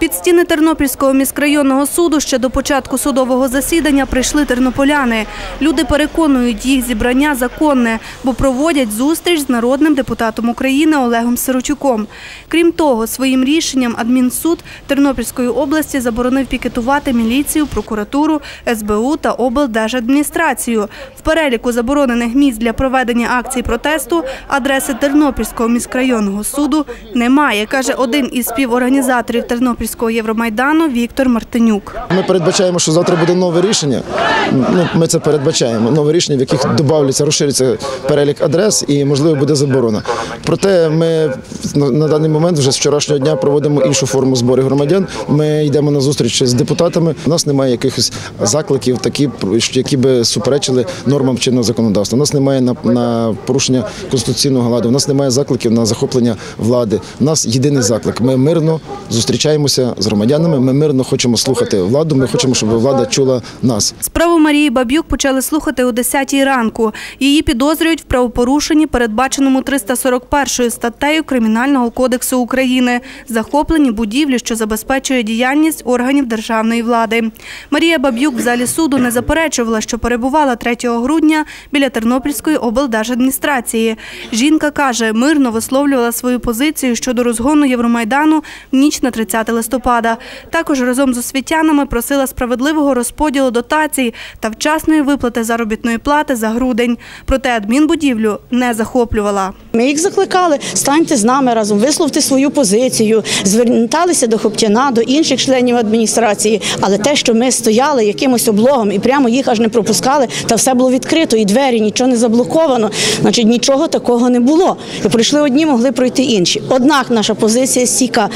Під стіни Тернопільського міськрайонного суду ще до початку судового засідання прийшли тернополяни. Люди переконують, їх зібрання законне, бо проводять зустріч з народним депутатом України Олегом Сирочуком. Крім того, своїм рішенням адмінсуд Тернопільської області заборонив пікетувати міліцію, прокуратуру, СБУ та облдержадміністрацію. В переліку заборонених місць для проведення акцій протесту адреси Тернопільського міськрайонного суду немає, каже один із співорганізаторів Тернопільського Євромайдану Віктор Мартинюк. Ми передбачаємо, що завтра буде нове рішення. Ну, ми це передбачаємо. Нове рішення, в яких додавляться, розшириться перелік адрес і, можливо, буде заборона. Проте ми на даний момент вже з вчорашнього дня проводимо іншу форму зборів громадян. Ми йдемо на зустріч з депутатами. У нас немає якихось закликів, такі які би суперечили нормам чинного законодавства. У нас немає на, на порушення конституційного ладу. У нас немає закликів на захоплення влади. У нас єдиний заклик. Ми мирно зустрічаємося з громадянами. Ми мирно хочемо слухати владу. Ми хочемо, щоб влада чула нас. Справу Марії Бабюк почали слухати о 10 ранку. Її підозрюють в правопорушенні, передбаченому 341 статтею Кримінального кодексу України захоплені будівлі, що забезпечує діяльність органів державної влади. Марія Бабюк в залі суду не заперечувала, що перебувала 3 грудня біля Тернопільської облдержадміністрації. Жінка каже, мирно висловлювала свою позицію щодо розгону Євромайдану в ніч на 30 листопада. Також разом з освітянами просила справедливого розподілу дотацій та вчасної виплати заробітної плати за грудень. Проте адмінбудівлю не захоплювала. Ми їх закликали, станьте з нами разом, висловте свою позицію, зверталися до Хоптяна, до інших членів адміністрації. Але те, що ми стояли якимось облогом і прямо їх аж не пропускали, та все було відкрито, і двері, нічого не заблоковано. Значить, нічого такого не було. Прийшли одні, могли пройти інші. Однак наша позиція стійка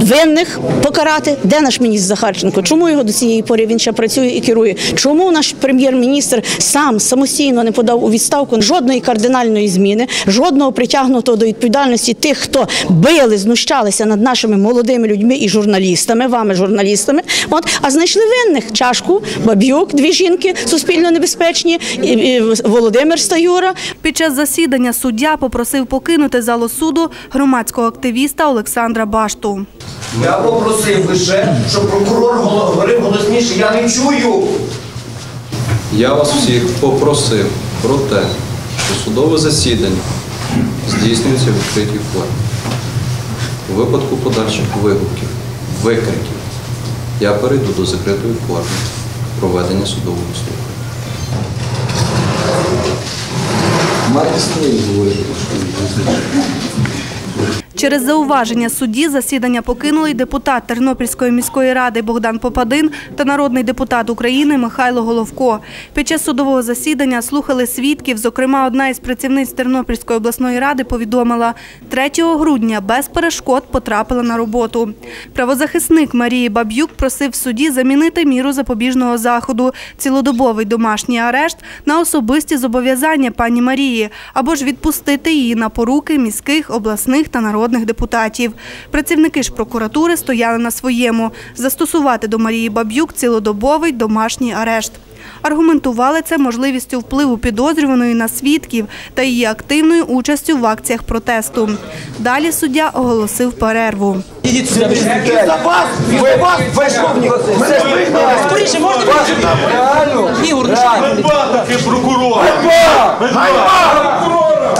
винних покарати. Де наш міністр Захарченко? Чому його до цієї пори він ще працює і керує? Чому наш прем'єр-міністр сам самостійно не подав у відставку жодної кардинальної зміни, жодного притягнутого до відповідальності тих, хто били, знущалися над нашими молодими людьми і журналістами, вами журналістами. От а знайшли винних чашку, баб'юк, дві жінки суспільно небезпечні, і, і Володимир Стаюра. Під час засідання суддя попросив покинути залу суду громадського активіста Олександра Башту. Я попросив лише, щоб прокурор говорив голосніше. Я не чую. Я вас всіх попросив про те, що судове засідання здійснюється в відкритій формі. У випадку подальших вигуків, викриків, я перейду до закритої форми проведення судового слухання. Через зауваження судді засідання покинули й депутат Тернопільської міської ради Богдан Попадин та народний депутат України Михайло Головко. Під час судового засідання слухали свідків. Зокрема, одна із працівниць Тернопільської обласної ради повідомила, 3 грудня без перешкод потрапила на роботу. Правозахисник Марії Баб'юк просив судді замінити міру запобіжного заходу, цілодобовий домашній арешт на особисті зобов'язання пані Марії або ж відпустити її на поруки міських, обласних та народних депутатів. Працівники ж прокуратури стояли на своєму – застосувати до Марії Баб'юк цілодобовий домашній арешт. Аргументували це можливістю впливу підозрюваної на свідків та її активною участю в акціях протесту. Далі суддя оголосив перерву. За вас, ви вас, ви мене спригнули. Скоріше, можна Реально. Ігор,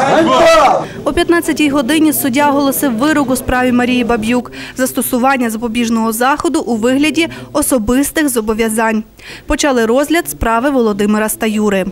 Ганьба! 15-й годині суддя оголосив вирок у справі Марії Баб'юк – застосування запобіжного заходу у вигляді особистих зобов'язань. Почали розгляд справи Володимира Стаюри.